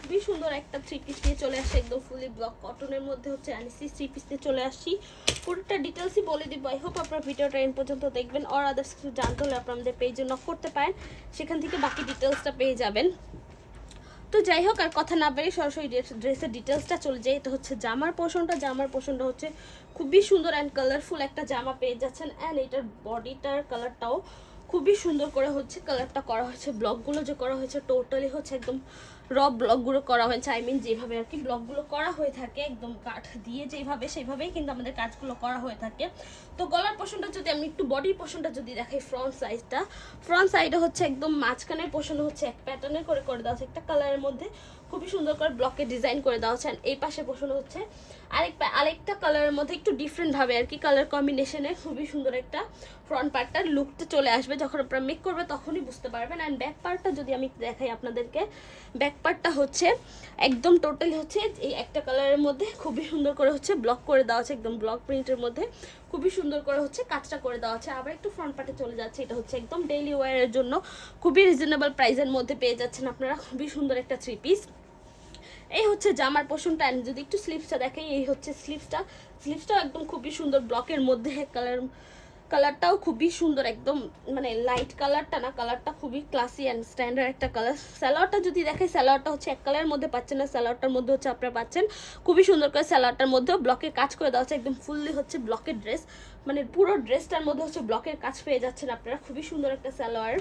খুবই সুন্দর একটা থ্রি পিস নিয়ে চলে থ্রি পিস চলে আসছি পুরোটা ডিটেলসই বলে দিব। আপনার পর্যন্ত দেখবেন আর আদার্স হলে করতে পারেন। সেখান থেকে বাকি ডিটেলসটা পেয়ে যাবেন। তো যাই হোক, আর কথা না বেরিয়ে সরাসরি ড্রেসের ডিটেলসটা চলে যায় এটা হচ্ছে জামার পোষণটা জামার পোষণটা হচ্ছে খুবই সুন্দর অ্যান্ড কালারফুল একটা জামা পেয়ে যাচ্ছেন। অ্যান্ড এটার বডিটার কালারটাও খুবই সুন্দর করে হচ্ছে কালারটা করা হয়েছে। ব্লগগুলো যে করা হয়েছে টোটালি হচ্ছে একদম র ব্লগগুলো করা হয়েছে। আই মিন যেভাবে আর কি ব্লগগুলো করা হয়ে থাকে, একদম কাঠ দিয়ে যেভাবে সেইভাবেই কিন্তু আমাদের কাজগুলো করা হয়ে থাকে। তো গলার পোষণটা যদি আমি একটু বডির পোষণটা যদি দেখাই ফ্রন্ট সাইজটা ফ্রন্ট সাইডে হচ্ছে একদম মাঝখানের পোষণ হচ্ছে এক প্যাটার্নের করে করে দেওয়া আছে একটা কালারের মধ্যে। খুবই সুন্দর করে ব্লকে ডিজাইন করে দেওয়া হচ্ছে। এই পাশে পোষণ হচ্ছে আরেক আরেকটা কালারের মধ্যে একটু ডিফারেন্টভাবে আর কি কালার কম্বিনেশনে খুবই সুন্দর একটা ফ্রন্ট পার্টটার লুকটা চলে আসবে। যখন আপনারা মেক করবে তখনই বুঝতে পারবেন। অ্যান্ড ব্যাক পার্টটা যদি আমি দেখাই আপনাদেরকে ব্যাক পার্টটা হচ্ছে একদম টোটালি হচ্ছে এই একটা কালারের মধ্যে খুবই সুন্দর করে হচ্ছে ব্লক করে দেওয়া আছে একদম ব্লক প্রিন্টের মধ্যে খুবই সুন্দর করে হচ্ছে কাজটা করে দেওয়া আছে আবার একটু ফ্রন্ট পার্টে চলে যাচ্ছে। এটা হচ্ছে একদম ডেইলি ওয়ারের জন্য খুবই রিজনেবল প্রাইসের মধ্যে পেয়ে যাচ্ছেন আপনারা। খুবই সুন্দর একটা থ্রি পিস এই হচ্ছে জামার পোষণটা and যদি একটু স্লিভসটা দেখেন, এই হচ্ছে স্লিভসটা স্লিভসটাও একদম খুবই সুন্দর ব্লকের মধ্যে কালার কালারটাও খুবই সুন্দর, একদম মানে লাইট কালারটা না কালারটা খুবই ক্লাসি অ্যান্ড স্ট্যান্ডার্ড একটা কালার স্যালোয়ারটা যদি দেখে স্যালোয়ারটা হচ্ছে এক কালারের মধ্যে পাচ্ছেন না স্যালোয়ারটার মধ্যে হচ্ছে আপনারা পাচ্ছেন। খুবই সুন্দর করে স্যালোয়ারটার মধ্যেও ব্লকে কাজ করে দেওয়া হচ্ছে একদম ফুললি হচ্ছে ব্লকের ড্রেস মানে পুরো ড্রেসটার মধ্যে হচ্ছে ব্লকের কাজ পেয়ে যাচ্ছেন আপনারা। খুবই সুন্দর একটা স্যালোয়ার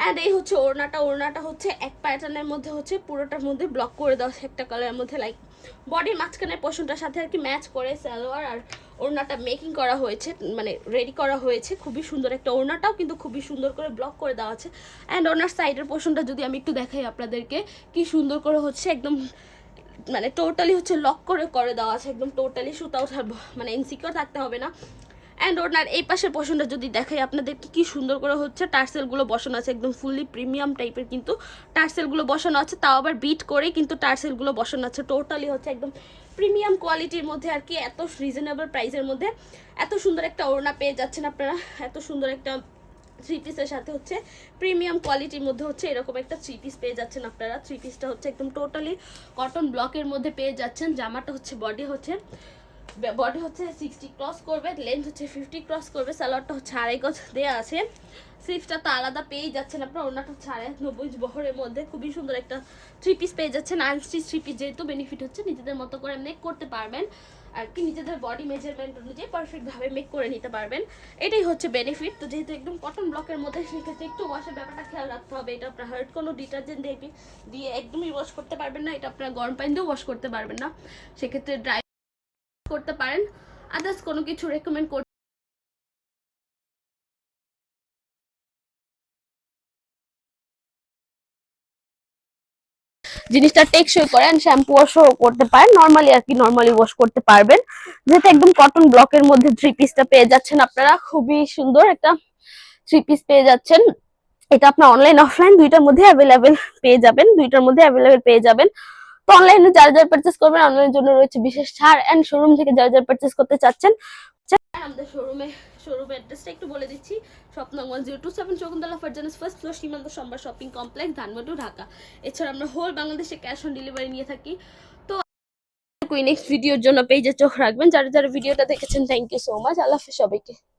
অ্যান্ড এই হচ্ছে ওড়নাটা ওড়নাটা হচ্ছে এক প্যাটার্নের মধ্যে হচ্ছে পুরোটার মধ্যে ব্লক করে দেওয়া একটা কালারের মধ্যে লাইক বডির মাঝখানের পোষণটার সাথে আর কি ম্যাচ করে সালোয়ার আর ওড়নাটা মেকিং করা হয়েছে মানে রেডি করা হয়েছে। খুবই সুন্দর একটা ওড়নাটাও কিন্তু খুবই সুন্দর করে ব্লক করে দেওয়া আছে। অ্যান্ড ওনার সাইডের পোষণটা যদি আমি একটু দেখাই আপনাদেরকে, কি সুন্দর করে হচ্ছে একদম মানে টোটালি হচ্ছে লক করে করে দেওয়া আছে, একদম টোটালি সুতা ওঠার ভ- মানে ইনসিকিউর থাকতে হবে না। অ্যান্ড ওনার এই পাশের পোষণটা যদি দেখাই আপনাদেরকে কি সুন্দর করে হচ্ছে টার্সেলগুলো বসানো আছে, একদম ফুললি প্রিমিয়াম টাইপের কিন্তু টার্সেলগুলো বসানো আছে, তাও আবার বিট করে কিন্তু টার্সেলগুলো বসানো আছে টোটালি হচ্ছে একদম প্রিমিয়াম কোয়ালিটির মধ্যে আর কি, এত রিজনেবল প্রাইসের মধ্যে। এত সুন্দর একটা ওড়না পেয়ে যাচ্ছেন আপনারা, এত সুন্দর একটা থ্রি পিসের সাথে হচ্ছে প্রিমিয়াম কোয়ালিটির মধ্যে হচ্ছে এরকম একটা থ্রি পিস পেয়ে যাচ্ছেন আপনারা। থ্রি পিসটা হচ্ছে একদম টোটালি কটন ব্লকের মধ্যে পেয়ে যাচ্ছেন, জামাটা হচ্ছে বডি হচ্ছে বডি হচ্ছে সিক্সটি ক্রস করবে লেন্থ হচ্ছে ফিফটি ক্রস করবে সালোয়ারটা হচ্ছে আড়াই গজ দেওয়া আছে। স্লিভসটা তো আলাদা পেয়েই যাচ্ছেন আপনার ওনাটা আড়াই নব্বই বহরের মধ্যে, খুবই সুন্দর একটা থ্রি পিস পেয়ে যাচ্ছেন। আনস্টিচ থ্রি পিস যেহেতু বেনিফিট হচ্ছে, নিজেদের মতো করে মেক করতে পারবেন। আর কি নিজেদের বডি মেজারমেন্ট অনুযায়ী পারফেক্টভাবে মেক করে নিতে পারবেন। এটাই হচ্ছে বেনিফিট তো যেহেতু একদম কটন ব্লকের মধ্যে, সেক্ষেত্রে একটু ওয়াশের ব্যাপারটা খেয়াল রাখতে হবে। এটা আপনার হার্ড কোনো ডিটারজেন্ট দিয়ে দিয়ে একদমই ওয়াশ করতে পারবেন না, এটা আপনার গরম পানি দিয়েও ওয়াশ করতে পারবেন না। সেক্ষেত্রে ড্রাই করতে পারেন। আদার্স কোনো কিছু রেকমেন্ড করতে জিনিসটা টেকসই করেন শ্যাম্পু ওয়াশও করতে পারেন। নর্মালি আর কি নর্মালি ওয়াশ করতে পারবেন। যেহেতু একদম কটন ব্লকের মধ্যে থ্রি পিসটা পেয়ে যাচ্ছেন আপনারা। খুবই সুন্দর একটা থ্রি পিস পেয়ে যাচ্ছেন। এটা আপনার অনলাইন অফলাইন দুইটার মধ্যে অ্যাভেলেবেল পেয়ে যাবেন। দুইটার মধ্যে অ্যাভেলেবেল পেয়ে যাবেন। তো অনলাইনে যারা যারা পারচেস করবেন অনলাইনের জন্য রয়েছে বিশেষ ছাড় এন্ড শোরুম থেকে যারা যারা পারচেস করতে চাচ্ছেন। আমাদের শোরুমে শোরুম অ্যাড্রেসটা একটু বলে দিচ্ছি। নং zero two seven চকুন্তলা Farzana's first floor Simanto Shambhar shopping complex Dhanmondi, Dhaka. এছাড়া আমরা হোল বাংলাদেশে ক্যাশ অন ডেলিভারি নিয়ে থাকি। তো নেক্সট ভিডিওর জন্য পেজে চোখ রাখবেন। যারা যারা ভিডিওটা দেখেছেন থ্যাংক ইউ সো মাচ আল্লাহ হাফিজ সবাইকে।